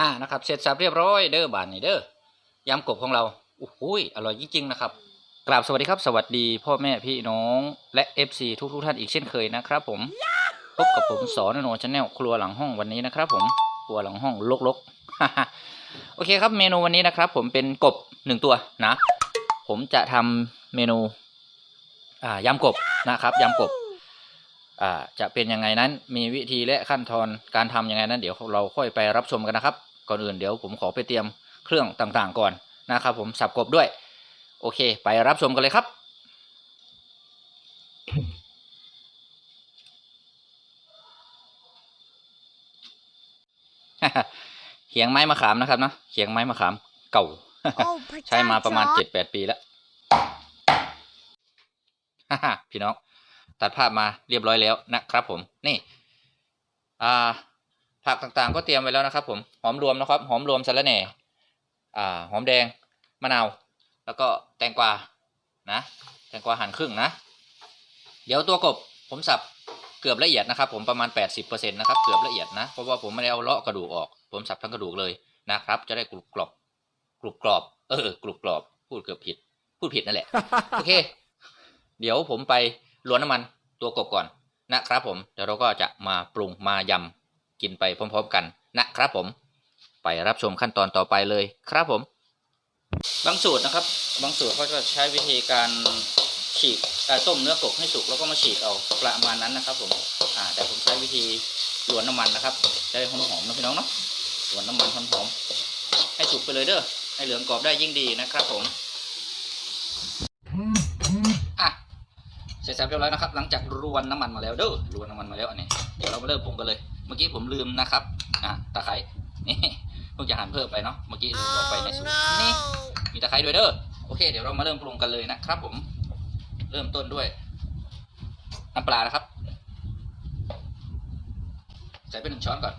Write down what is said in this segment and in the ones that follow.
อ่านะครับเสร็จสับเรียบร้อยเด้อบานนี่เด้อยำกบของเราโอ้โหยอร่อยจริงๆนะครับกราบสวัสดีครับสวัสดีพ่อแม่พี่น้องและ FC ทุกทุกๆท่านอีกเช่นเคยนะครับผมพบกับผมสอนโนชาแนลครัวหลังห้องวันนี้นะครับ ผมครัวหลังห้องลกๆโอเคครับเมนูวันนี้นะครับ ผมเป็นกบหนึ่งตัวนะ ผมจะทำเมนูอ่ายำกบนะครับยำกบอ่าจะเป็นยังไงนั้นมีวิธีและขั้นตอนการทำยังไงนั้น เดี๋ยวเราค่อยไปรับชมกันนะครับ ก่อนอื่นเดี๋ยวผมขอไปเตรียมเครื่องต่างๆก่อนนะครับผมสับกบด้วย โอเค ไปรับชมกันเลยครับ เขียงไม้มะขามนะครับเนาะเขียงไม้มะขามเก่าโอ้พระใช้เจ้มาประมาณจอเจ็ร์ดแปดปีแล้วพี่น้อง ตัดภาพมาเรียบร้อยแล้วนะครับผมนี่ อ่า ผักต่างๆ ก็เตรียมไว้แล้วนะครับ ผมหอมรวมนะครับ หอมรวมสะระแหน่อ่าหอมแดงมะนาว แล้วก็แตงกวานะแตงกวาหั่นครึ่งนะ เดี๋ยวตัวกบผมสับเกือบละเอียดนะครับ ผมประมาณ 80%นะครับเกือบละเอียดนะเพราะว่าผมไม่ได้เอาเลาะกระดูกออก ผมสับทั้งกระดูกเลยนะครับ จะได้กรุบกรอบกรุบกรอบ เออกรุบกรอบ พูดเกือบผิด พูดผิดนั่นแหละโอเค เดี๋ยวผมไปล้วนน้ำมันตัวกบก่อนนะครับ ผมเดี๋ยวเราก็จะมาปรุงมายำ กินไปพร้อมๆกันนะครับผม ไปรับชมขั้นตอนต่อไปเลยครับผม บางสูตรนะครับ บางสูตรเขาจะใช้วิธีการฉีกต้มเนื้อกบให้สุกแล้วก็มาฉีกเอาประมาณนั้นนะครับ ผมอ่าแต่ผมใช้วิธีลวนน้ำมันนะครับจะได้หอมๆนะพี่น้องเนาะลวนน้ำมันหอมๆให้สุกไปเลยเด้อให้เหลืองกรอบได้ยิ่งดีนะครับ ผมอะเสร็จสับเรียบร้อยนะครับ หลังจากรวนน้ำมันมาแล้วเด้อรวนน้ำมันมาแล้วอันนี้เดี๋ยวเรามาเริ่มปรุงกันเลย มื่อกี้ผมลืมนะครับ อะตะไคร้นี่เพิ่งจะหั่นเพิ่มไปเนาะเมื่อกี้ลืมบอกไปในสูตรนี่มีตะไคร้ด้วยเด้อโอเค เดี๋ยวเรามาเริ่มปรุงกันเลยนะครับ ผม เริ่มต้นด้วยน้ำปลานะครับใส่ไปหนึ่งช้อนก่อน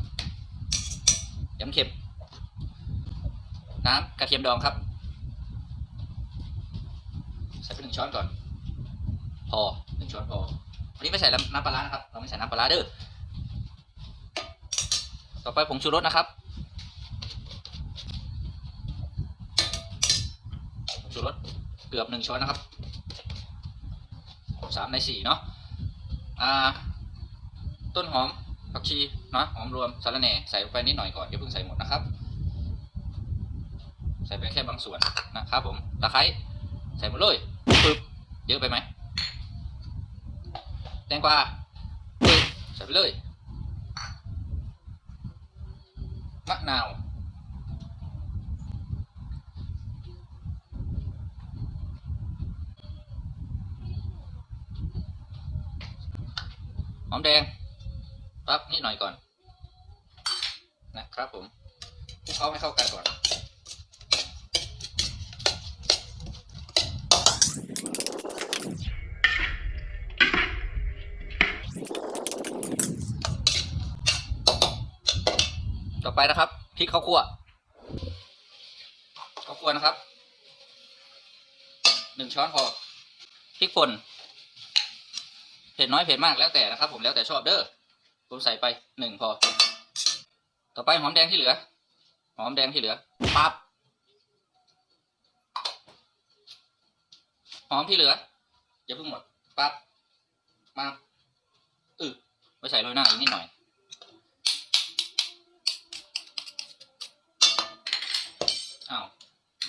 ยำเค็มน้ำกระเทียมดองครับใส่ไปหนึ่งช้อนก่อน พอหนึ่งช้อนพอวันนี้ไม่ใส่น้ำปลาร้านะครับ เราไม่ใส่น้ำปลาร้าเด้อ ต่อไปผงชูรสนะครับผงชูรสเกือบหนึ่งช้อนนะครับสามในสี่เนาะอ่าต้นหอมผักชีเนาะหอมรวมสารแหน่ใส่ลงไปนิดหน่อยก่อนอย่าเพิ่งใส่หมดนะครับ ใส่ไปแค่บางส่วนนะครับผมตะไคร้ใส่หมดเลยปึ๊บเยอะไปไหมแตงกวาใส่ไปเลย มะนาวหอมแดงปั๊บนิดหน่อยก่อน นะครับผมคลุกเคล้าให้เข้ากันก่อน ไปนะครับพริกข้าวคั่วข้าวคั่วนะครับหนึ่งช้อนพอพริกป่นเผ็ดน้อยเผ็ดมากแล้วแต่นะครับ ผมแล้วแต่ชอบเด้อผมใส่ไปหนึ่งพอ ต่อไปหอมแดงที่เหลือ หอมแดงที่เหลือปั๊บหอมที่เหลืออย่าเพิ่งหมดปั๊บมาอึไปใส่โรยหน้าอีกนิดหน่อย อ้าว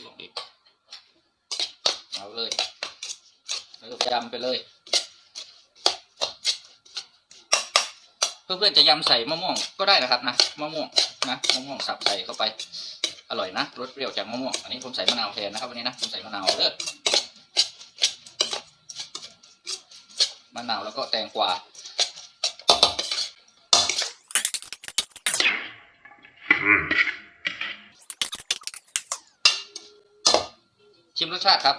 ลงอีกเอาเลยแล้วก็ยำไปเลย เพื่อนๆจะยำใส่มะม่วงก็ได้นะครับนะมะม่วงนะมะม่วงสับใส่เข้าไปอร่อยนะรสเปรี้ยวจากมะม่วงอันนี้ผมใส่มะนาวแทนนะครับวันนี้นะผมใส่มะนาวเด้อมะนาวแล้วก็แตงกวา ชิมรสชาติครับ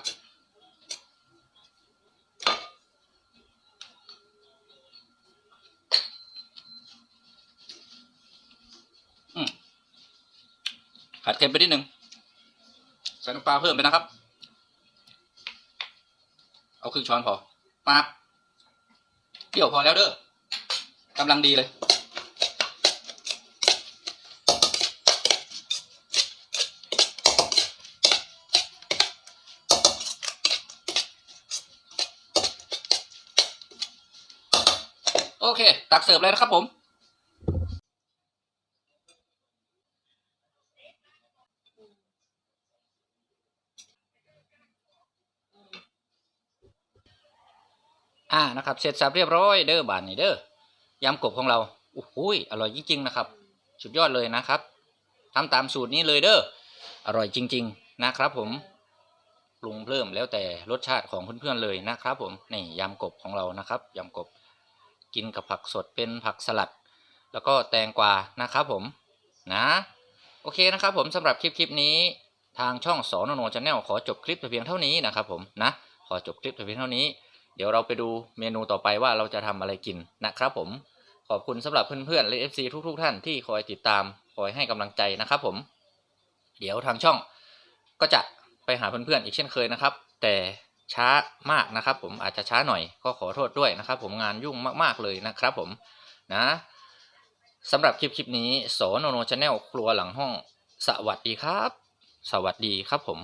อืมผัดเค็มไปนิดหนึ่งใส่น้ำปลาเพิ่มไปนะครับ เอาครึ่งช้อนพอปั๊บเปรี้ยวพอแล้วเด้อกำลังดีเลย โอเค ตักเสิร์ฟเลยนะครับผมอ่านะครับเสร็จสับเรียบร้อยเด้อบานนี่เด้อยำกบของเราโอ้โหยอร่อยจริงๆนะครับ สุดยอดเลยนะครับทำตามสูตรนี้เลยเด้ออร่อยจริง ๆนะครับ ผมปรุงเพิ่มแล้วแต่รสชาติของเพื่อนๆเลยนะครับ ผมนี่ยำกบของเรานะครับยำกบ กินกับผักสดเป็นผักสลัด แล้วก็แตงกวานะครับผมนะโอเคนะครับผมสำหรับคลิปคลิปนี้ทางช่องสอนโนชาแนลขอจบคลิปแต่เพียงเท่านี้นะครับผมนะขอจบคลิปแต่เพียงเท่านี้ เดี๋ยวเราไปดูเมนูต่อไปว่าเราจะทำอะไรกินนะครับผมขอบคุณสำหรับเพื่อนๆและ FC ทุกๆ ท่านที่คอยติดตามคอยให้กำลังใจนะครับผม เดี๋ยวทางช่องก็จะไปหาเพื่อนๆอีกเช่นเคยนะครับ แต่ ช้ามากนะครับ ผมอาจจะช้าหน่อยก็ขอโทษด้วยนะครับ ผมงานยุ่งมากๆเลยนะครับ ผมนะสำหรับคลิปคลิปนี้โสโนโนชาแนลครัวหลังห้อง สวัสดีครับ สวัสดีครับผม